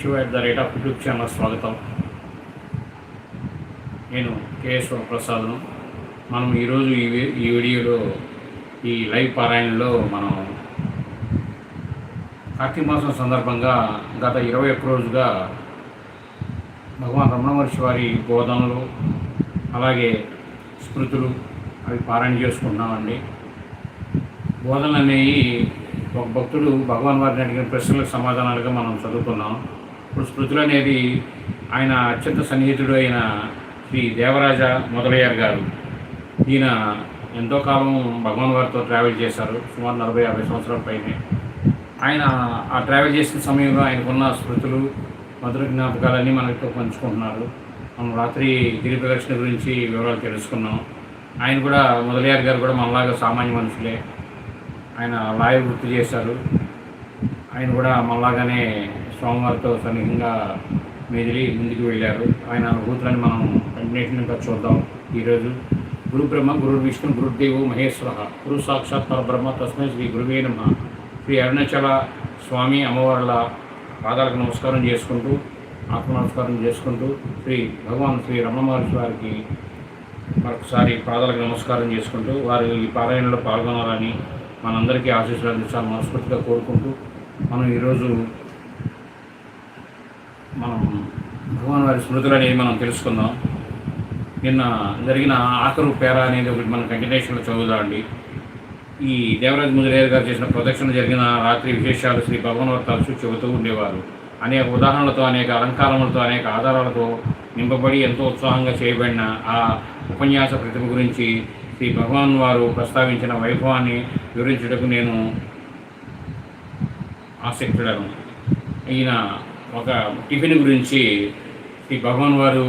Shiva at the rate of YouTube channel స్వాగతం. నేను కేశవ ప్రసాద్ను మనం ఈరోజు ఈ ఈ వీడియోలో ఈ లైవ్ పారాయణలో మనం కార్తీక మాసం సందర్భంగా గత ఇరవై ఒక్క రోజుగా భగవాన్ రమణ మహర్షి వారి బోధనలు అలాగే స్మృతులు అవి పారాయణ చేసుకుంటున్నామండి. బోధనలు అనేవి ఒక భక్తుడు భగవాన్ వారిని అడిగిన ప్రశ్నలకు సమాధానాలుగా మనం చదువుకున్నాం ఇప్పుడు స్మృతులు అనేది ఆయన అత్యంత సన్నిహితుడు అయిన శ్రీ దేవరాజ మొదలయ్యారు గారు. ఈయన ఎంతో కాలం భగవాన్ గారితో ట్రావెల్ చేశారు సుమారు నలభై యాభై సంవత్సరాల పైనే. ఆయన ఆ ట్రావెల్ చేసిన సమయంలో ఆయనకున్న స్మృతులు మధుర జ్ఞాపకాలన్నీ మనతో పంచుకుంటున్నారు. మనం రాత్రి గిరి ప్రదక్షిణ గురించి వివరాలు తెలుసుకున్నాం. ఆయన కూడా మొదలయ్యారు గారు కూడా మనలాగా సామాన్య మనుషులే. ఆయన లాయర్ గుర్తు చేశారు. ఆయన కూడా మనలాగానే స్వామివారితో సన్నిహితంగా మెదిలి ముందుకు వెళ్ళారు. ఆయన అనుభూతులని మనం కంటిన్యూషన్గా చూద్దాం. ఈరోజు గురు బ్రహ్మ గురు విష్ణు గురుదేవు మహేశ్వర గురు సాక్షాత్ పరబ్రహ్మ తస్మై శ్రీ గురువే నమ. శ్రీ అరుణాచల స్వామి అమ్మవార్ల పాదాలకు నమస్కారం చేసుకుంటూ ఆత్మ నమస్కారం చేసుకుంటూ శ్రీ భగవాన్ శ్రీ రమణ మహర్షి వారికి మరొకసారి పాదాలకు నమస్కారం చేసుకుంటూ వారు ఈ పారాయణలో పాల్గొనాలని మనందరికీ ఆశీస్సులు అందించాలని మనస్ఫూర్తిగా కోరుకుంటూ మనం ఈరోజు మనం భగవాన్ వారి స్మృతులు అనేవి మనం తెలుసుకుందాం. నిన్న జరిగిన ఆఖరు పేర అనేది ఒకటి మనం వెంకటేశ్వరులు చదువుదామండి ఈ దేవరాజ్ ముదిరేర్ గారు చేసిన ప్రదక్షిణ జరిగిన రాత్రి విశేషాలు శ్రీ భగవాన్ వారు తరచూ చెబుతూ ఉండేవారు. అనేక ఉదాహరణలతో అనేక అలంకారములతో అనేక ఆధారాలతో నింపబడి ఎంతో ఉత్సాహంగా చేయబడిన ఆ ఉపన్యాస ప్రతిభ గురించి శ్రీ భగవాన్ వారు ప్రస్తావించిన వైభవాన్ని వివరించుటకు నేను ఆసక్తుడను. ఈయన ఒక టిఫిన్ గురించి శ్రీ భగవాన్ వారు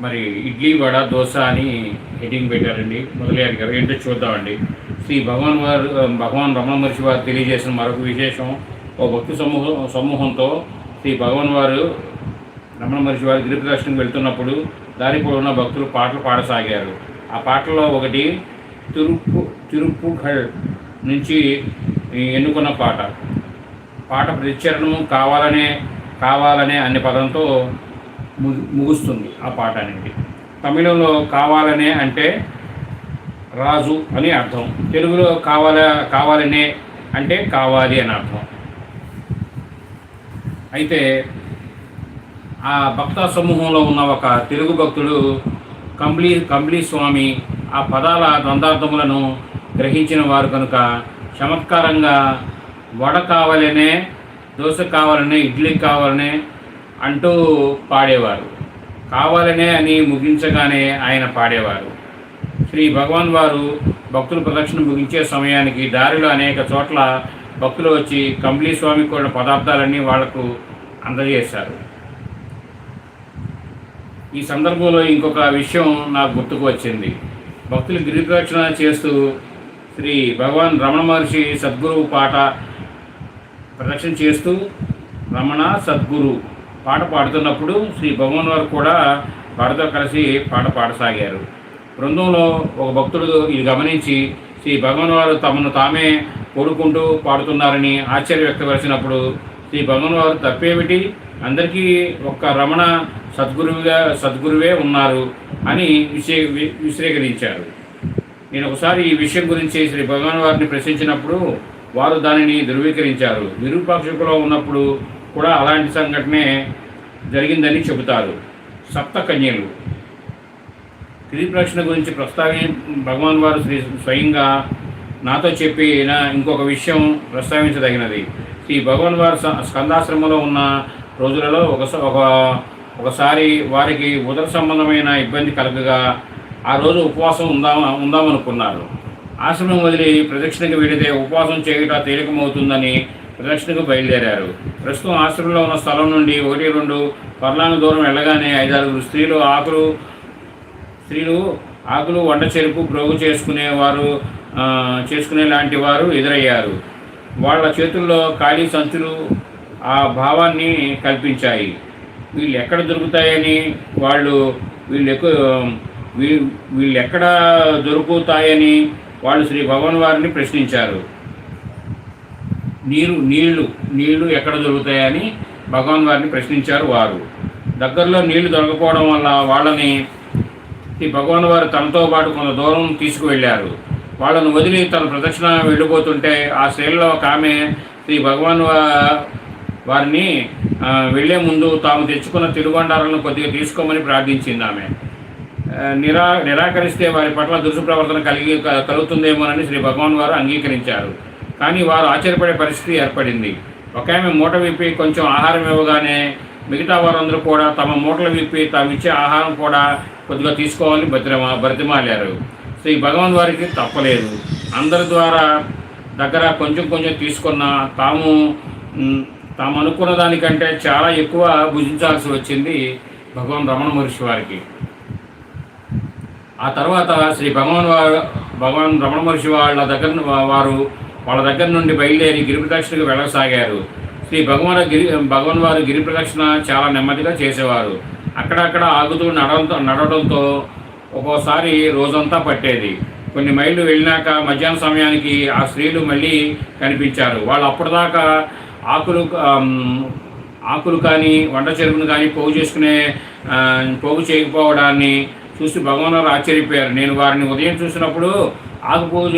మరి ఇడ్లీ వడ దోశ అని హెడ్డింగ్ పెట్టారండి. మొదలయ్యారు గారు ఏంటో చూద్దామండి. శ్రీ భగవాన్ వారు భగవాన్ రమణ మహర్షి వారు తెలియజేసిన మరొక విశేషం ఓ భక్తి సమూహం సమూహంతో శ్రీ భగవాన్ వారు రమణ మహర్షి వారు గిరి ప్రదర్శనకు వెళ్తున్నప్పుడు దారి ఉన్న భక్తులు పాటలు పాడసాగారు. ఆ పాటల్లో ఒకటి తిరుపు తిరుపుఘల్ నుంచి ఎన్నుకున్న పాట. పాట ప్రతిచరణము కావాలనే కావాలనే అనే పదంతో ము- ముగుస్తుంది ఆ పాట అనేది. తమిళంలో కావాలనే అంటే రాజు అని అర్థం. తెలుగులో కావాల కావాలనే అంటే కావాలి అని అర్థం. అయితే ఆ భక్త సమూహంలో ఉన్న ఒక తెలుగు భక్తుడు కంబ్లీ కంబ్లీ స్వామి ఆ పదాల ద్వందార్థములను గ్రహించిన వారు కనుక చమత్కారంగా వడ కావాలనే దోశ కావాలనే ఇడ్లీ కావాలనే అంటూ పాడేవారు. కావాలనే అని ముగించగానే ఆయన పాడేవారు. శ్రీ భగవాన్ వారు భక్తుల ప్రదక్షిణ ముగించే సమయానికి దారిలో అనేక చోట్ల భక్తులు వచ్చి కంబ్లీ స్వామి కూడా పదార్థాలన్నీ వాళ్ళకు అందజేశారు. ఈ సందర్భంలో ఇంకొక విషయం నాకు గుర్తుకు వచ్చింది. భక్తులు గిరి ప్రదక్షిణ చేస్తూ శ్రీ భగవాన్ రమణ మహర్షి సద్గురువు పాట ప్రదక్షిణ చేస్తూ రమణ సద్గురు పాట పాడుతున్నప్పుడు శ్రీ భగవాన్ వారు కూడా వారితో కలిసి పాట పాడసాగారు. బృందంలో ఒక భక్తుడు ఇది గమనించి శ్రీ భగవాన్ వారు తమను తామే కోరుకుంటూ పాడుతున్నారని ఆశ్చర్య వ్యక్తపరిచినప్పుడు శ్రీ భగవాన్ వారు తప్పేమిటి? అందరికీ ఒక్క రమణ సద్గురువుగా సద్గురువే ఉన్నారు అని విశే వి- నేను ఒకసారి ఈ విషయం గురించి శ్రీ భగవాన్ వారిని ప్రశ్నించినప్పుడు వారు దానిని ధృవీకరించారు. నిరూపాక్షకులో ఉన్నప్పుడు కూడా అలాంటి సంఘటనే జరిగిందని చెబుతారు. సప్త కన్యలు. గిరి గురించి ప్రస్తావి భగవాన్ వారు శ్రీ స్వయంగా నాతో చెప్పిన ఇంకొక విషయం ప్రస్తావించదగినది. శ్రీ భగవాన్ వారు స్కందాశ్రమంలో ఉన్న రోజులలో ఒక ఒక ఒకసారి వారికి ఉదర సంబంధమైన ఇబ్బంది కలగగా ఆ రోజు ఉపవాసం ఉందాం ఉందామనుకున్నారు. ఆశ్రమం వదిలి ప్రదక్షిణకు వెళితే ఉపవాసం చేయుట తేలికమవుతుందని ప్రదక్షిణకు బయలుదేరారు. ప్రస్తుతం ఆశ్రమంలో ఉన్న స్థలం నుండి ఒకటి రెండు పర్లాంగ దూరం వెళ్ళగానే ఐదారుగురు స్త్రీలు ఆకులు స్త్రీలు ఆకులు వంట చెరుపు ప్రోగు చేసుకునేవారు చేసుకునే లాంటి వారు ఎదురయ్యారు. వాళ్ళ చేతుల్లో ఖాళీ సంచులు ఆ భావాన్ని కల్పించాయి. వీళ్ళు ఎక్కడ దొరుకుతాయని వాళ్ళు వీళ్ళు ఎక్కువ వీ- వీళ్ళు ఎక్కడ దొరుకుతాయని వాళ్ళు శ్రీ భగవాన్ వారిని ప్రశ్నించారు. నీరు నీళ్ళు నీళ్ళు ఎక్కడ దొరుకుతాయని భగవాన్ వారిని ప్రశ్నించారు వారు. దగ్గరలో నీళ్ళు దొరకపోవడం వల్ల వాళ్ళని శ్రీ భగవాన్ వారు తనతో పాటు కొంత దూరం తీసుకువెళ్ళారు. వాళ్ళను వదిలి తన ప్రదక్షిణ వెళ్ళిపోతుంటే ఆ శ్రీలో ఒక ఆమె శ్రీ భగవాన్ వారిని వెళ్ళే వెళ్ళే ముందు తాము తెచ్చుకున్న తిరుబండారాలను కొద్దిగా తీసుకోమని ప్రార్థించింది ఆమె. నిరా నిరాకరిస్తే వారి పట్ల దుష్ప్రవర్తన కలిగి క- కలుగుతుందేమోనని శ్రీ భగవాన్ వారు అంగీకరించారు. కానీ వారు ఆశ్చర్యపడే పరిస్థితి ఏర్పడింది. ఒక ఆమె మూట విప్పి కొంచెం ఆహారం ఇవ్వగానే మిగతా వారందరూ కూడా తమ మూటలు విప్పి తాము ఇచ్చే ఆహారం కూడా కొద్దిగా తీసుకోవాలని బతిరమా బ్రతిమాలారు శ్రీ భగవాన్ వారికి తప్పలేదు. అందరి ద్వారా దగ్గర కొంచెం కొంచెం తీసుకున్న తాము తాము అనుకున్న దానికంటే చాలా ఎక్కువ భుజించాల్సి వచ్చింది భగవాన్ రమణ మహర్షి వారికి. ఆ తర్వాత శ్రీ భగవాన్ వారు భగవాన్ రమణ మహర్షి వాళ్ళ దగ్గర వారు వాళ్ళ దగ్గర నుండి బయలుదేరి గిరి ప్రదక్షిణకు వెళ్ళసాగారు. శ్రీ భగవాన్ గిరి భగవాన్ వారు గిరి ప్రదక్షిణ చాలా నెమ్మదిగా చేసేవారు. అక్కడక్కడ ఆగుతూ నడవడంతో నడవడంతో ఒక్కోసారి రోజంతా పట్టేది. కొన్ని మైళ్ళు వెళ్ళినాక మధ్యాహ్నం సమయానికి ఆ స్త్రీలు మళ్ళీ కనిపించారు. వాళ్ళు అప్పటిదాకా ఆకులు ఆకులు కానీ వంట చెరుకును కానీ పోగు చేసుకునే పోగు చేయకపోవడాన్ని చూసి భగవాన్ వారు ఆశ్చర్యపోయారు. నేను వారిని ఉదయం చూసినప్పుడు ఆకుపూజ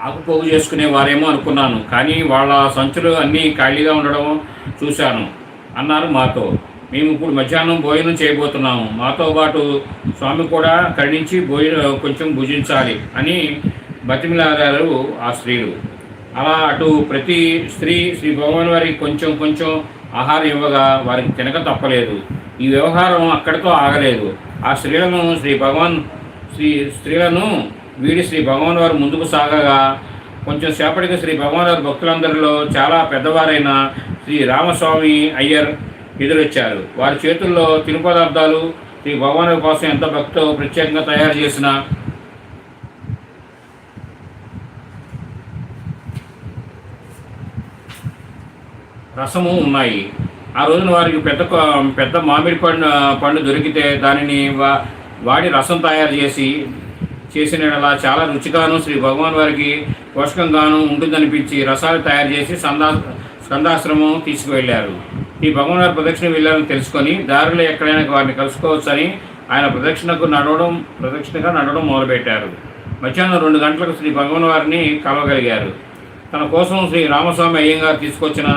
ఆకుపోగు చేసుకునే వారేమో అనుకున్నాను కానీ వాళ్ళ సంచులు అన్నీ ఖాళీగా ఉండడం చూశాను అన్నారు మాతో. మేము ఇప్పుడు మధ్యాహ్నం భోజనం చేయబోతున్నాము. మాతో పాటు స్వామి కూడా కరుణించి భోజనం కొంచెం భుజించాలి అని బతిమిలాడారు ఆ స్త్రీలు. అలా అటు ప్రతి స్త్రీ శ్రీ భగవాన్ వారికి కొంచెం కొంచెం ఆహారం ఇవ్వగా వారికి తినక తప్పలేదు. ఈ వ్యవహారం అక్కడితో ఆగలేదు. ఆ స్త్రీలను శ్రీ భగవాన్ శ్రీ స్త్రీలను వీడి శ్రీ భగవాన్ వారు ముందుకు సాగగా కొంచెం సేపటికి శ్రీ భగవాన్ వారి భక్తులందరిలో చాలా పెద్దవారైన శ్రీ రామస్వామి అయ్యర్ ఎదురొచ్చారు. వారి చేతుల్లో తిను పదార్థాలు శ్రీ భగవాన్ కోసం ఎంత భక్తో ప్రత్యేకంగా తయారు చేసిన రసము ఉన్నాయి. ఆ రోజున వారికి పెద్ద పెద్ద మామిడి పండు పండు దొరికితే దానిని వా వాడి రసం తయారు చేసి చేసిన చాలా రుచిగాను శ్రీ భగవాన్ వారికి పోషకంగాను ఉంటుందనిపించి రసాలు తయారు చేసి సందా స్కందాశ్రమం తీసుకువెళ్ళారు. ఈ భగవాన్ వారి ప్రదక్షిణ వెళ్ళారని తెలుసుకొని దారిలో ఎక్కడైనా వారిని కలుసుకోవచ్చని ఆయన ప్రదక్షిణకు నడవడం ప్రదక్షిణగా నడవడం మొదలుపెట్టారు. మధ్యాహ్నం రెండు గంటలకు శ్రీ భగవాన్ వారిని కలవగలిగారు. తన కోసం శ్రీ రామస్వామి అయ్యంగారు తీసుకొచ్చిన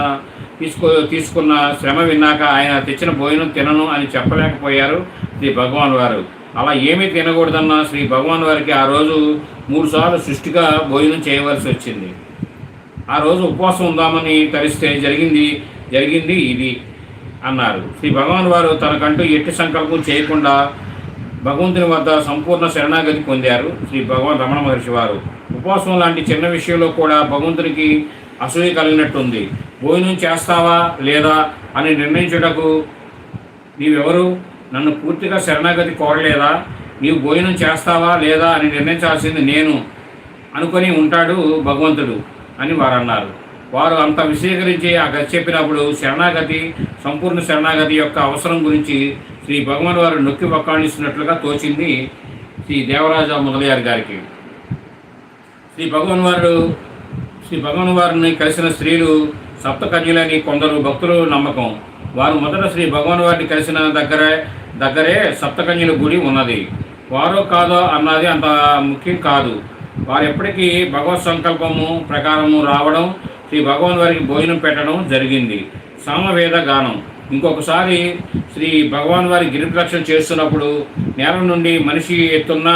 తీసుకో తీసుకున్న శ్రమ విన్నాక ఆయన తెచ్చిన భోజనం తినను అని చెప్పలేకపోయారు శ్రీ భగవాన్ వారు. అలా ఏమీ తినకూడదన్న శ్రీ భగవాన్ వారికి ఆ రోజు మూడు సార్లు సృష్టిగా భోజనం చేయవలసి వచ్చింది. ఆ రోజు ఉపవాసం ఉందామని తరిస్తే జరిగింది జరిగింది ఇది అన్నారు. శ్రీ భగవాన్ వారు తనకంటూ ఎట్టి సంకల్పం చేయకుండా భగవంతుని వద్ద సంపూర్ణ శరణాగతి పొందారు శ్రీ భగవాన్ రమణ మహర్షి వారు. ఉపవాసం లాంటి చిన్న విషయంలో కూడా భగవంతునికి అసూయ కలిగినట్టుంది. భోజనం చేస్తావా లేదా అని నిర్ణయించుటకు నీవెవరు? నన్ను పూర్తిగా శరణాగతి కోరలేదా? నీవు భోజనం చేస్తావా లేదా అని నిర్ణయించాల్సింది నేను అనుకొని ఉంటాడు భగవంతుడు అని వారు అన్నారు వారు అంత విశీకరించి ఆ గతి చెప్పినప్పుడు శరణాగతి సంపూర్ణ శరణాగతి యొక్క అవసరం గురించి శ్రీ భగవాన్ వారు నొక్కి వక్కాణిస్తున్నట్లుగా తోచింది శ్రీ దేవరాజ మొదలయ్యారు గారికి. శ్రీ భగవాన్ వారు శ్రీ భగవాన్ వారిని కలిసిన స్త్రీలు సప్తకన్యులని కొందరు భక్తులు నమ్మకం. వారు మొదట శ్రీ భగవాన్ వారిని కలిసిన దగ్గరే దగ్గరే సప్తకన్యుల గుడి ఉన్నది. వారో కాదో అన్నది అంత ముఖ్యం కాదు. వారు ఎప్పటికీ భగవత్ సంకల్పము ప్రకారము రావడం శ్రీ భగవాన్ వారికి భోజనం పెట్టడం జరిగింది. సామవేద గానం. ఇంకొకసారి శ్రీ భగవాన్ వారి గిరిప్రక్షణ చేస్తున్నప్పుడు నేల నుండి మనిషి ఎత్తున్న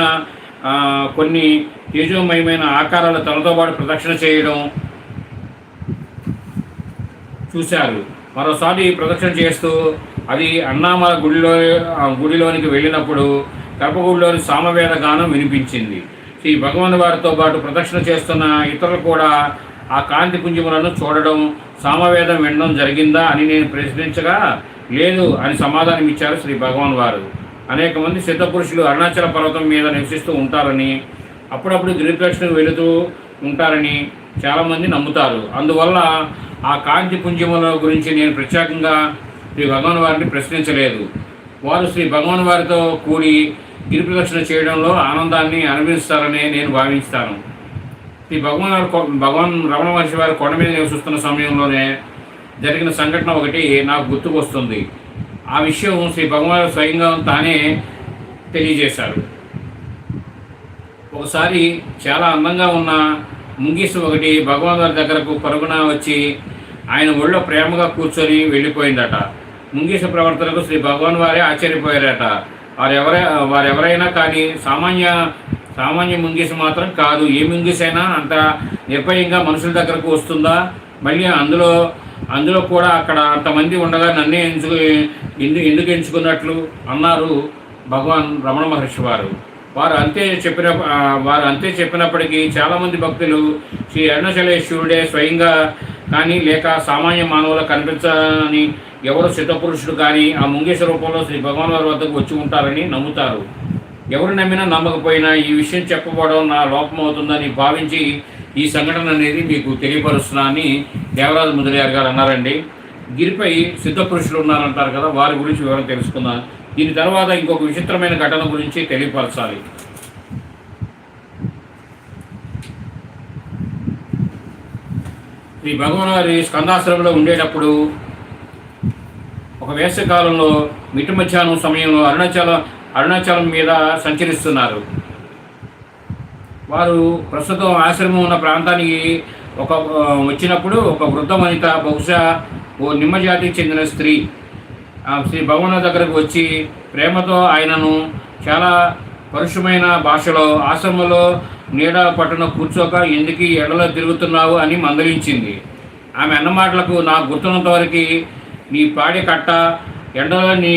కొన్ని తేజోమయమైన ఆకారాలు తనతో పాటు ప్రదక్షిణ చేయడం చూశారు. మరోసారి ప్రదక్షిణ చేస్తూ అది అన్నామల గుడిలో గుడిలోనికి వెళ్ళినప్పుడు గర్భగుడిలోని సామవేద గానం వినిపించింది. శ్రీ భగవాన్ వారితో పాటు ప్రదక్షిణ చేస్తున్న ఇతరులు కూడా ఆ కాంతి పుంజములను చూడడం సామవేదం వినడం జరిగిందా అని నేను ప్రశ్నించగా లేదు అని సమాధానం ఇచ్చారు శ్రీ భగవాన్ వారు అనేక మంది సిద్ధ పురుషులు అరుణాచల పర్వతం మీద నివసిస్తూ ఉంటారని అప్పుడప్పుడు గిరిప్రదక్షిణకు వెళుతూ ఉంటారని చాలామంది నమ్ముతారు. అందువల్ల ఆ కాంతి పుంజముల గురించి నేను ప్రత్యేకంగా శ్రీ భగవాన్ వారిని ప్రశ్నించలేదు. వారు శ్రీ భగవాన్ వారితో కూడి గిరి ప్రదక్షిణ చేయడంలో ఆనందాన్ని అనుభవిస్తారని నేను భావిస్తాను. ఈ భగవాన్ వారు కొ- భగవాన్ రమణ మహర్షి వారు కొండ మీద నివసిస్తున్న సమయంలోనే జరిగిన సంఘటన ఒకటి నాకు గుర్తుకొస్తుంది. ఆ విషయం శ్రీ భగవాన్ స్వయంగా తానే తెలియజేశారు. ఒకసారి చాలా అందంగా ఉన్న ముంగీసు ఒకటి భగవాన్ వారి దగ్గరకు పరుగున వచ్చి ఆయన ఒళ్ళో ప్రేమగా కూర్చొని వెళ్ళిపోయిందట. ముంగీస ప్రవర్తనకు శ్రీ భగవాన్ వారే ఆశ్చర్యపోయారట. వారెవరై వారెవరైనా కానీ సామాన్య సామాన్య ముంగీస మాత్రం కాదు. ఏ ముంగిసైనా అంత నిర్భయంగా మనుషుల దగ్గరకు వస్తుందా? మళ్ళీ అందులో అందులో కూడా అక్కడ అంతమంది ఉండగా నన్నే ఎంచుకు ఎందుకు ఎంచుకున్నట్లు అన్నారు భగవాన్ రమణ మహర్షి వారు. వారు అంతే చెప్పిన వారు అంతే చెప్పినప్పటికీ చాలామంది భక్తులు శ్రీ అరుణాచలేశ్వరుడే స్వయంగా కానీ లేక సామాన్య మానవుల కనిపించని ఎవరు సిద్ధపురుషుడు కానీ ఆ ముంగేశ్వర రూపంలో శ్రీ భగవాన్ వారి వద్దకు వచ్చి ఉంటారని నమ్ముతారు. ఎవరు నమ్మినా నమ్మకపోయినా ఈ విషయం చెప్పబడడం నా లోపం అవుతుందని భావించి ఈ సంఘటన అనేది మీకు తెలియపరుస్తున్నా అని దేవరాజు ముదలియార్ గారు అన్నారండి. గిరిపై సిద్ధపురుషులు ఉన్నారంటారు కదా వారి గురించి వివరం తెలుసుకుందాం. దీని తర్వాత ఇంకొక విచిత్రమైన ఘటన గురించి తెలియపరచాలి. శ్రీ భగవాన్ గారి స్కందాశ్రమంలో ఉండేటప్పుడు ఒక వేసవికాలంలో మిట్టు మధ్యాహ్నం సమయంలో అరుణాచల అరుణాచలం మీద సంచరిస్తున్నారు. వారు ప్రస్తుతం ఆశ్రమం ఉన్న ప్రాంతానికి ఒక వచ్చినప్పుడు ఒక వృద్ధ వనిత బహుశా ఓ నిమ్మజాతికి చెందిన స్త్రీ. శ్రీ భగవన్ దగ్గరకు వచ్చి ప్రేమతో ఆయనను చాలా పరుషమైన భాషలో ఆశ్రమంలో నీడ పట్టున కూర్చోక ఎందుకు ఎడలో ఎండలో తిరుగుతున్నావు అని మందలించింది. ఆమె అన్న మాటలకు గుర్తున్నంత వరకు నీ పాడి కట్ట ఎండలో నీ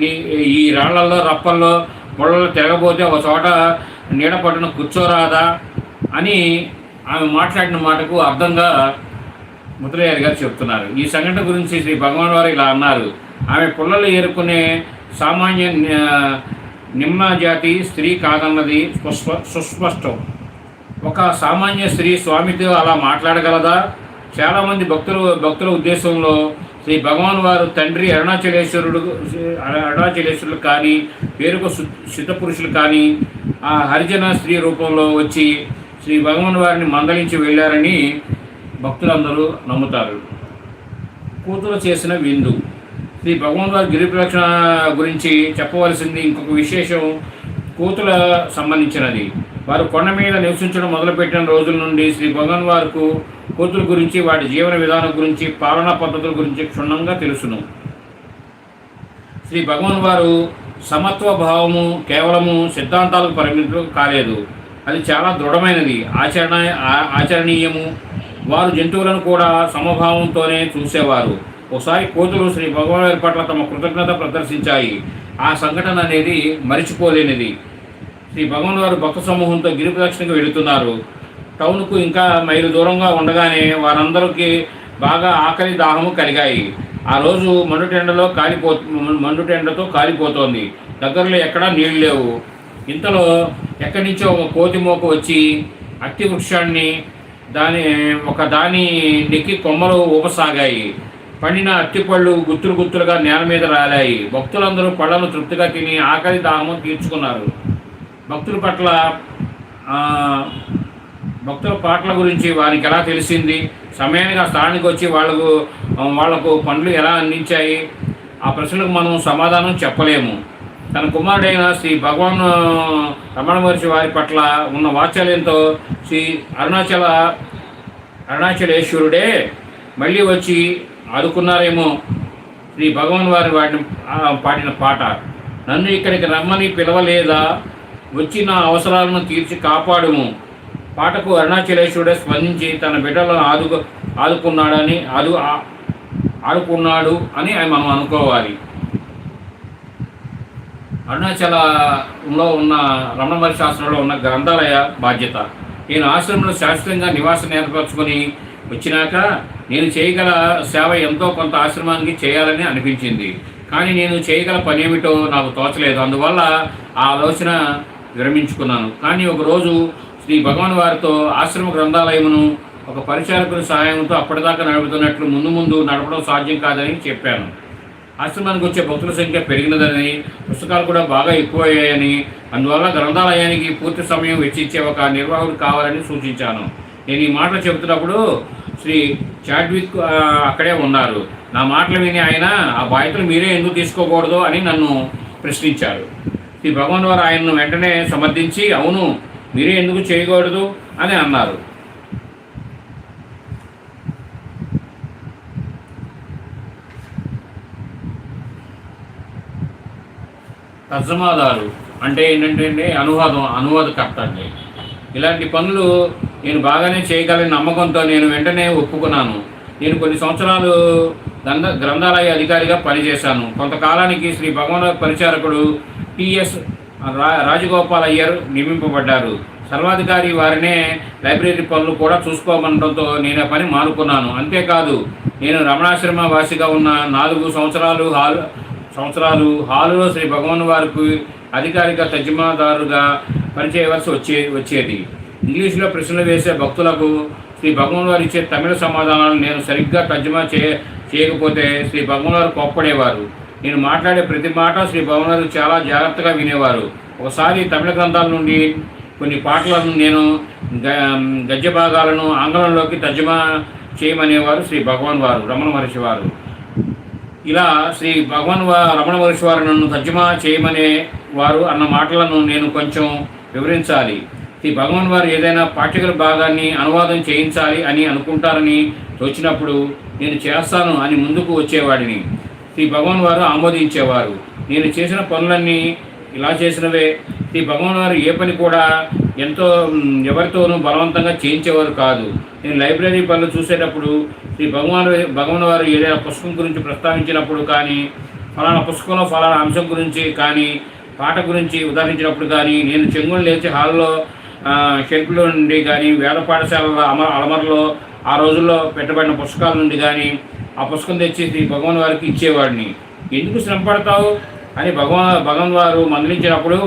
నీ ఈ రాళ్ళలో రప్పల్లో ముళ్ళలో తిరగబోతే ఒక చోట నీడ పట్టున కూర్చోరాదా అని ఆమె మాట్లాడిన మాటకు అర్థంగా ముద్రయ్యారి గారు చెప్తున్నారు. ఈ సంఘటన గురించి శ్రీ భగవాన్ వారు ఇలా అన్నారు. ఆమె పుల్లలు ఏరుకునే సామాన్య నిమ్న జాతి స్త్రీ కాదన్నది స్పష్ట సుస్పష్టం. ఒక సామాన్య స్త్రీ స్వామితో అలా మాట్లాడగలదా? చాలామంది భక్తులు భక్తుల ఉద్దేశంలో శ్రీ భగవాన్ వారు తండ్రి అరుణాచలేశ్వరుడు అరుణాచలేశ్వరులు కానీ పేరుకు సు- సిద్ధపురుషులు కానీ ఆ హరిజన స్త్రీ రూపంలో వచ్చి శ్రీ భగవాన్ వారిని మందలించి వెళ్ళారని భక్తులందరూ నమ్ముతారు. కూతురు చేసిన విందు. శ్రీ భగవంతు వారి గిరి ప్రదక్షిణ గురించి చెప్పవలసింది ఇంకొక విశేషం. కూతుల సంబంధించినది. వారు కొండ మీద నివసించడం మొదలుపెట్టిన రోజుల నుండి శ్రీ భగవాన్ వారికి కూతురు గురించి వాటి జీవన విధానం గురించి పాలనా పద్ధతుల గురించి క్షుణ్ణంగా తెలుసును. శ్రీ భగవాన్ వారు సమత్వ భావము కేవలము సిద్ధాంతాలకు పరిమితం కాలేదు. అది చాలా దృఢమైనది. ఆచరణ ఆ- ఆచరణీయము. వారు జంతువులను కూడా సమభావంతోనే చూసేవారు. ఒకసారి కోతులు శ్రీ భగవాన్ పట్ల తమ కృతజ్ఞత ప్రదర్శించాయి. ఆ సంఘటన అనేది మరిచిపోలేనిది. శ్రీ భగవాన్ వారు భక్త సమూహంతో గిరి ప్రదక్షిణకు వెళుతున్నారు. టౌన్కు ఇంకా మైలు దూరంగా ఉండగానే వారందరికీ బాగా ఆకలి దాహము కలిగాయి. ఆ రోజు మండుటెండలో కాలిపో మండుటెండతో కాలిపోతోంది. దగ్గరలో ఎక్కడా నీళ్ళు లేవు. ఇంతలో ఎక్కడి నుంచో ఒక కోతి మోక వచ్చి అట్టి వృక్షాన్ని దాని ఒక దాని నెక్కి కొమ్మలు ఊపసాగాయి. పండిన అత్తిపళ్ళు గుత్తులు గుత్తులుగా నేల మీద రాలాయి. భక్తులందరూ పళ్ళను తృప్తిగా తిని ఆకలి దాహము తీర్చుకున్నారు. భక్తుల పట్ల భక్తుల పాటల గురించి వారికి ఎలా తెలిసింది? సమయానికి ఆ స్థానానికి వచ్చి వాళ్ళకు వాళ్ళకు పండ్లు ఎలా అందించాయి? ఆ ప్రశ్నలకు మనం సమాధానం చెప్పలేము. తన కుమారుడైన శ్రీ భగవాన్ రమణ మహర్షి వారి పట్ల ఉన్న వాత్సల్యంతో శ్రీ అరుణాచల అరుణాచలేశ్వరుడే మళ్ళీ వచ్చి ఆదుకున్నారేమో. శ్రీ భగవాన్ వారు వాడిని పాడిన పాట. నన్ను ఇక్కడికి రమ్మని పిలవలేదా? వచ్చి నా అవసరాలను తీర్చి కాపాడుము. పాటకు అరుణాచలేశ్వరుడే స్పందించి తన బిడ్డలను ఆదుకు ఆదుకున్నాడని ఆదు ఆడుకున్నాడు అని ఆయన మనం అనుకోవాలి. అరుణాచలంలో ఉన్న రమణమరి శాస్త్రంలో ఉన్న గ్రంథాలయ బాధ్యత. నేను ఆశ్రమంలో శాశ్వతంగా నివాసం ఏర్పరచుకొని వచ్చినాక నేను చేయగల సేవ ఎంతో కొంత ఆశ్రమానికి చేయాలని అనిపించింది. కానీ నేను చేయగల పని ఏమిటో నాకు తోచలేదు. అందువల్ల ఆ ఆలోచన విరమించుకున్నాను. కానీ ఒకరోజు శ్రీ భగవాన్ వారితో ఆశ్రమ గ్రంథాలయమును ఒక పరిచారకుని సహాయంతో అప్పటిదాకా నడుపుతున్నట్లు ముందు ముందు నడపడం సాధ్యం కాదని చెప్పాను. ఆశ్రమానికి వచ్చే భక్తుల సంఖ్య పెరిగినదని పుస్తకాలు కూడా బాగా ఎక్కువయ్యాయని అందువల్ల గ్రంథాలయానికి పూర్తి సమయం వెచ్చించే ఒక నిర్వాహకుడు కావాలని సూచించాను. నేను ఈ మాటలు చెబుతున్నప్పుడు శ్రీ చాడ్విక్ అక్కడే ఉన్నారు. నా మాటలు విని ఆయన ఆ బాధ్యతలు మీరే ఎందుకు తీసుకోకూడదు? అని నన్ను ప్రశ్నించారు. శ్రీ భగవాన్ వారు ఆయన్ను వెంటనే సమర్థించి అవును మీరే ఎందుకు చేయకూడదు? అని అన్నారు. తర్జమాదారు అంటే ఏంటంటే అనువాదం అనువాదకర్త అండి. ఇలాంటి పనులు నేను బాగానే చేయగలని నమ్మకంతో నేను వెంటనే ఒప్పుకున్నాను. నేను కొన్ని సంవత్సరాలు గ్రంథ గ్రంథాలయ అధికారిగా పనిచేశాను. కొంతకాలానికి శ్రీ భగవాన్ పరిచారకుడు టిఎస్ రా రాజగోపాల్ అయ్యర్ నియమింపబడ్డారు. సర్వాధికారి వారినే లైబ్రరీ పనులు కూడా చూసుకోమనడంతో నేను ఆ పని మానుకున్నాను. అంతేకాదు నేను రమణాశ్రమ వాసిగా ఉన్న నాలుగు సంవత్సరాలు హాల్ సంవత్సరాలు హాలులో శ్రీ భగవాన్ వారికి అధికారిక తర్జుమాదారుగా పనిచేయవలసి వచ్చే వచ్చేది. ఇంగ్లీష్లో ప్రశ్నలు వేసే భక్తులకు శ్రీ భగవాన్ వారు ఇచ్చే తమిళ సమాధానాలు నేను సరిగ్గా తర్జుమా చే చేయకపోతే శ్రీ భగవాన్ వారు కోప్పడేవారు. నేను మాట్లాడే ప్రతి మాట శ్రీ భగవాన్ వారు చాలా జాగ్రత్తగా వినేవారు. ఒకసారి తమిళ గ్రంథాల నుండి కొన్ని పాటలను నేను గ గద్య భాగాలను ఆంగ్లంలోకి తర్జుమా చేయమనేవారు శ్రీ భగవాన్ వారు రమణ మహర్షి వారు. ఇలా శ్రీ భగవాన్ రమణ మహర్షి వారు నన్ను తర్జుమా చేయమనే వారు అన్న మాటలను నేను కొంచెం వివరించాలి. శ్రీ భగవాన్ వారు ఏదైనా పాఠ్యకుల భాగాన్ని అనువాదం చేయించాలి అని అనుకుంటారని తోచినప్పుడు నేను చేస్తాను అని ముందుకు వచ్చేవాడిని. శ్రీ భగవన్ వారు ఆమోదించేవారు. నేను చేసిన పనులన్నీ ఇలా చేసినవే. శ్రీ భగవాన్ వారు ఏ పని కూడా ఎంతో ఎవరితోనూ బలవంతంగా చేయించేవారు కాదు. నేను లైబ్రరీ పనులు చూసేటప్పుడు శ్రీ భగవాన్ భగవాన్ వారు ఏదైనా పుస్తకం గురించి ప్రస్తావించినప్పుడు కానీ ఫలానా పుస్తకంలో ఫలానా అంశం గురించి కానీ పాట గురించి ఉదాహరించినప్పుడు కానీ నేను చెంగుని లేచి హాల్లో షెల్ఫ్లో నుండి కానీ వేద పాఠశాలల అమ అలమరలో ఆ రోజుల్లో పెట్టబడిన పుస్తకాల నుండి కానీ ఆ పుస్తకం తెచ్చి శ్రీ భగవాన్ వారికి ఇచ్చేవాడిని. ఎందుకు శ్రమ పడతావు అని భగవాన్ భగవాన్ వారు మందలించినప్పుడు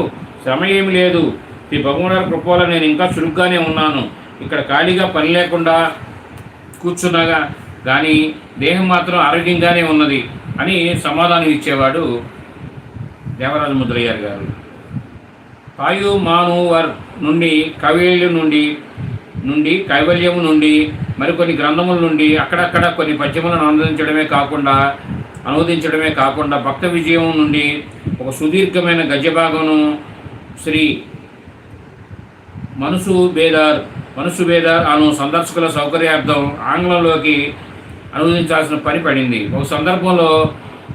శ్రమ ఏమి లేదు. శ్రీ భగవాన్ వారి కృప వల్ల నేను ఇంకా చురుగ్గానే ఉన్నాను. ఇక్కడ ఖాళీగా పని లేకుండా కూర్చున్నాగా కానీ దేహం మాత్రం ఆరోగ్యంగానే ఉన్నది అని సమాధానం ఇచ్చేవాడు దేవరాజు ముద్రయ్యారు గారు. పాయు మానువర్ నుండి కవిల్యం నుండి నుండి కైవల్యం నుండి మరికొన్ని గ్రంథముల నుండి అక్కడక్కడ కొన్ని పద్యములను అనువదించడమే కాకుండా అనువదించడమే కాకుండా భక్త విజయం నుండి ఒక సుదీర్ఘమైన గజభాగమును శ్రీ మనసు బేదార్ మనసు బేదార్ అను సందర్శకుల సౌకర్యార్థం ఆంగ్లంలోకి అనువదించాల్సిన పని పడింది. ఒక సందర్భంలో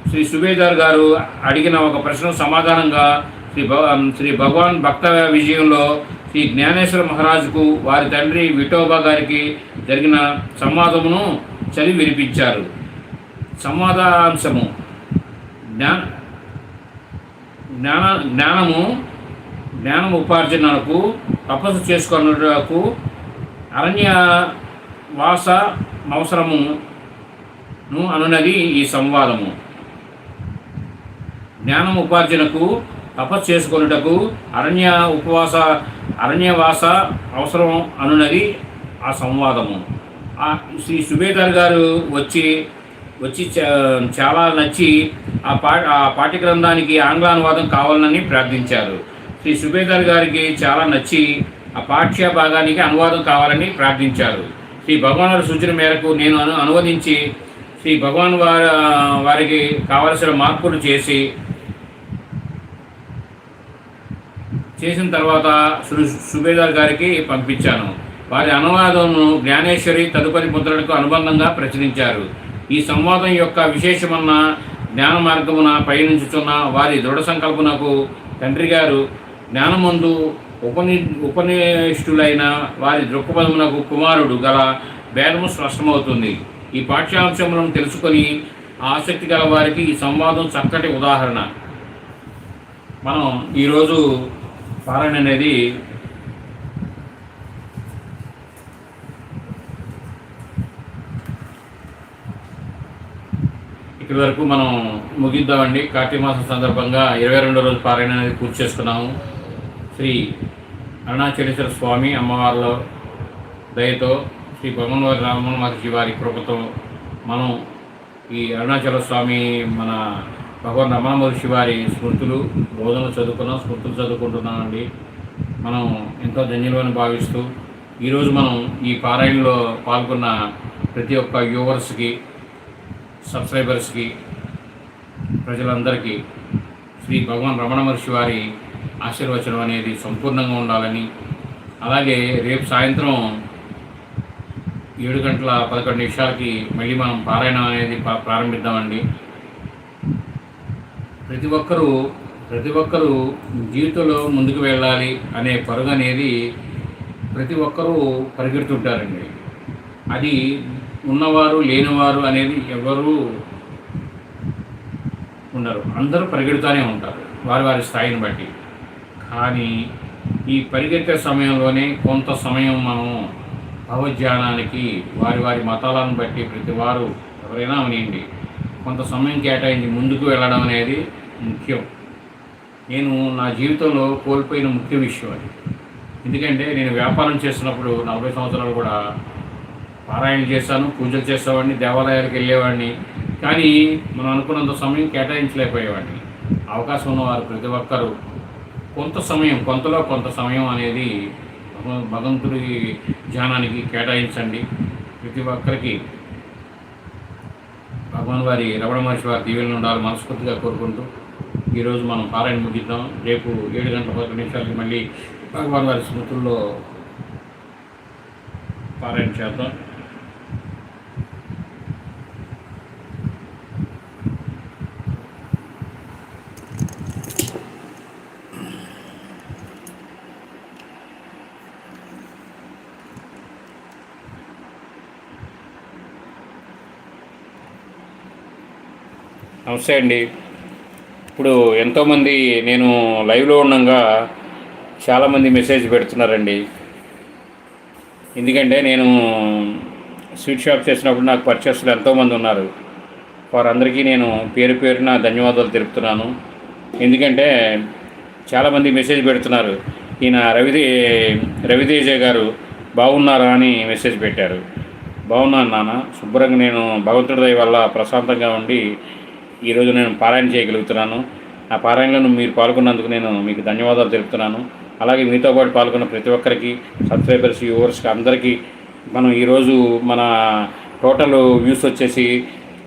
శ్రీ సుబేదార్ గారు అడిగిన ఒక ప్రశ్నకు సమాధానంగా శ్రీ భగ శ్రీ భగవాన్ భక్త విజయంలో శ్రీ జ్ఞానేశ్వర మహారాజుకు వారి తండ్రి విఠోబా గారికి జరిగిన సంవాదమును చదివి వినిపించారు. సంవాదాంశము. జ్ఞాన జ్ఞాన జ్ఞానము జ్ఞానం ఉపార్జనకు తపస్సు చేసుకున్నకు అరణ్య వాస అవసరము ను అనున్నది ఈ సంవాదము. జ్ఞానం ఉపార్జనకు తపస్సు చేసుకొనుటకు అరణ్య ఉపవాస అరణ్యవాస అవసరం అనున్నది ఆ సంవాదము. ఆ శ్రీ సుబేదార్ గారు వచ్చి వచ్చి చాలా నచ్చి ఆ పా ఆ పాఠ్య గ్రంథానికి ఆంగ్లానువాదం కావాలని ప్రార్థించారు. శ్రీ సుబేదార్ గారికి చాలా నచ్చి ఆ పాఠ్య భాగానికి అనువాదం కావాలని ప్రార్థించారు. శ్రీ భగవాన్ సూచన మేరకు నేను అను అనువదించి శ్రీ భగవాన్ వారి వారికి కావలసిన మార్పులు చేసి చేసిన తర్వాత శ్రీ సుబేదార్ గారికి పంపించాను. వారి అనువాదంను జ్ఞానేశ్వరి తదుపరి ముద్రలకు అనుబంధంగా ప్రచురించారు. ఈ సంవాదం యొక్క విశేషమన్న జ్ఞాన మార్గమున పయనించుతున్న వారి దృఢ సంకల్పనకు తండ్రి గారు జ్ఞానమందు ఉపని ఉపనిష్ఠులైన వారి దృక్పథమునకు కుమారుడు గల భేదము స్పష్టమవుతుంది. ఈ పాఠ్యాంశములను తెలుసుకొని ఆసక్తి గల వారికి ఈ సంవాదం చక్కటి ఉదాహరణ. మనం ఈరోజు పారాయణ అనేది ఇక్కడి వరకు మనం ముగిద్దామండి. కార్తీక మాసం సందర్భంగా ఇరవై రెండో రోజు పారాయణ అనేది పూర్తి చేసుకున్నాము. శ్రీ అరుణాచలేశ్వర స్వామి అమ్మవారిలో దయతో శ్రీ భగవన్వారి రామన్ మహర్షి వారి కృపతో మనం ఈ అరుణాచల స్వామి మన భగవాన్ రమణ మహర్షి వారి స్మృతులు బోధనలు చదువుకున్నాం స్మృతులు చదువుకుంటున్నామండి. మనం ఎంతో ధన్యులమని భావిస్తూ ఈరోజు మనం ఈ పారాయణలో పాల్గొన్న ప్రతి ఒక్క వ్యూవర్స్కి సబ్స్క్రైబర్స్కి ప్రజలందరికీ శ్రీ భగవాన్ రమణ మహర్షి వారి ఆశీర్వచనం అనేది సంపూర్ణంగా ఉండాలని అలాగే రేపు సాయంత్రం ఏడు గంటల పదకొండు నిమిషాలకి మళ్ళీ మనం పారాయణం అనేది ప్రారంభిద్దామండి. ప్రతి ఒక్కరూ ప్రతి ఒక్కరూ జీవితంలో ముందుకు వెళ్ళాలి అనే పరుగు అనేది ప్రతి ఒక్కరూ పరిగెడుతుంటారండి. అది ఉన్నవారు లేనివారు అనేది ఎవరూ ఉండరు. అందరూ పరిగెడుతూనే ఉంటారు వారి వారి స్థాయిని బట్టి. కానీ ఈ పరిగెత్తే సమయంలోనే కొంత సమయం మనం భగవద్ధ్యానానికి వారి వారి మతాలను బట్టి ప్రతి వారు ఎవరైనా అవనియండి. కొంత సమయం కేటాయించి ముందుకు వెళ్ళడం అనేది ముఖ్యం. నేను నా జీవితంలో కోల్పోయిన ముఖ్య విషయం అది. ఎందుకంటే నేను వ్యాపారం చేస్తున్నప్పుడు నలభై సంవత్సరాలు కూడా పారాయణ చేశాను పూజలు చేసేవాడిని దేవాలయాలకు వెళ్ళేవాడిని. కానీ మనం అనుకున్నంత సమయం కేటాయించలేకపోయేవాడిని. అవకాశం ఉన్నవారు ప్రతి ఒక్కరూ. కొంత సమయం కొంతలో కొంత సమయం అనేది భగవంతుడి ధ్యానానికి కేటాయించండి. ప్రతి ఒక్కరికి భగవాన్ వారి రమణ మహర్షి వారి దీవెనలు ఉండాలని మనస్ఫూర్తిగా కోరుకుంటూ ఈరోజు మనం పారాయణ ముగిద్దాం. రేపు ఏడు గంటల పది నిమిషాలకి మళ్ళీ భగవాన్ వారి స్మృతుల్లో పారాయణ చేద్దాం. నమస్తే అండి. ఇప్పుడు ఎంతోమంది నేను లైవ్లో ఉండగా చాలామంది మెసేజ్ పెడుతున్నారండి. ఎందుకంటే నేను స్వీట్ షాప్ చేసినప్పుడు నాకు పర్చేస్లు ఎంతోమంది ఉన్నారు. వారందరికీ నేను పేరు పేరున ధన్యవాదాలు తెలుపుతున్నాను. ఎందుకంటే చాలామంది మెసేజ్ పెడుతున్నారు. ఈయన రవిదే రవితేజ గారు బాగున్నారా అని మెసేజ్ పెట్టారు. బాగున్నాను నాన్న. శుభ్రంగా నేను భగవంతుడి వల్ల ప్రశాంతంగా ఉండి ఈరోజు నేను పారాయణ చేయగలుగుతున్నాను. ఆ పారాయణలో మీరు పాల్గొన్నందుకు నేను మీకు ధన్యవాదాలు తెలుపుతున్నాను. అలాగే మీతో పాటు పాల్గొన్న ప్రతి ఒక్కరికి సబ్స్క్రైబర్స్ వ్యూవర్స్కి అందరికీ మనం ఈరోజు మన టోటల్ వ్యూస్ వచ్చేసి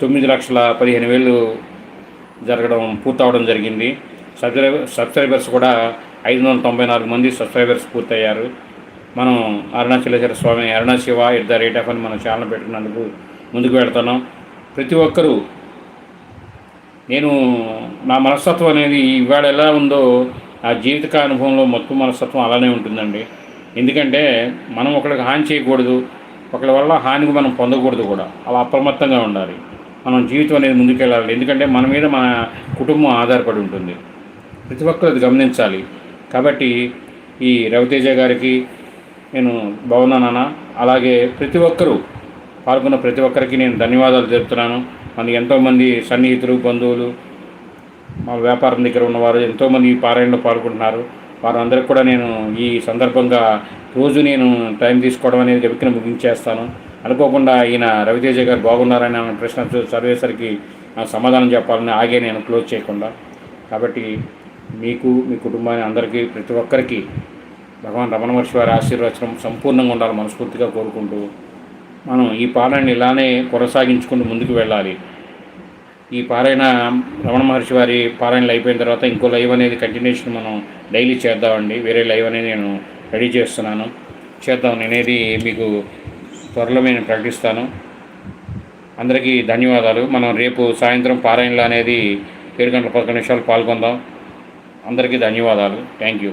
తొమ్మిది లక్షల పదిహేను వేలు జరగడం పూర్తవడం జరిగింది. సబ్స్క్రైబర్ సబ్స్క్రైబర్స్ కూడా ఐదు వందల తొంభై నాలుగు మంది సబ్స్క్రైబర్స్ పూర్తయ్యారు. మనం Arunachaleswara Swami Arunashiva at the rate of అని మన ఛానల్ పెట్టుకున్నందుకు ముందుకు వెళ్తున్నాం. ప్రతి ఒక్కరూ నేను నా మనస్తత్వం అనేది ఇవాళ ఎలా ఉందో ఆ జీవితక అనుభవంలో మొత్తం మనస్తత్వం అలానే ఉంటుందండి. ఎందుకంటే మనం ఒకరికి హాని చేయకూడదు ఒకరి వల్ల హానికి మనం పొందకూడదు కూడా. అలా అప్రమత్తంగా ఉండాలి. మనం జీవితం అనేది ముందుకెళ్ళాలి. ఎందుకంటే మన మీద మన కుటుంబం ఆధారపడి ఉంటుంది. ప్రతి ఒక్కరు అది గమనించాలి. కాబట్టి ఈ రవితేజ గారికి నేను బాగున్నానా అలాగే ప్రతి ఒక్కరూ పాల్గొన్న ప్రతి ఒక్కరికి నేను ధన్యవాదాలు తెలుపుతున్నాను. మనకి ఎంతోమంది సన్నిహితులు బంధువులు మా వ్యాపారం దగ్గర ఉన్నవారు ఎంతోమంది ఈ పారాయణలో పాల్గొంటున్నారు. వారందరికీ కూడా నేను ఈ సందర్భంగా రోజు నేను టైం తీసుకోవడం అనేది వెతికిన ముగించేస్తాను. అనుకోకుండా ఈయన రవితేజ గారు బాగున్నారని ఆమె ప్రశ్న చదివేసరికి సమాధానం చెప్పాలని ఆగే నేను క్లోజ్ చేయకుండా. కాబట్టి మీకు మీ కుటుంబాన్ని అందరికీ ప్రతి ఒక్కరికి భగవాన్ రమణ మహర్షి వారి ఆశీర్వచనం సంపూర్ణంగా ఉండాలని మనస్ఫూర్తిగా కోరుకుంటూ మనం ఈ పారాయణ ఇలానే కొనసాగించుకుంటూ ముందుకు వెళ్ళాలి. ఈ పారాయణ రమణ మహర్షి వారి పారాయణలు అయిపోయిన తర్వాత ఇంకో లైవ్ అనేది కంటిన్యూషన్ మనం డైలీ చేద్దామండి. వేరే లైవ్ అనేది నేను రెడీ చేస్తున్నాను. చేద్దాం అనేది మీకు త్వరలో నేను ప్రకటిస్తాను. అందరికీ ధన్యవాదాలు. మనం రేపు సాయంత్రం పారాయణలు అనేది ఏడు గంటల పదకొండు నిమిషాలు పాల్గొందాం. అందరికీ ధన్యవాదాలు. Thank you.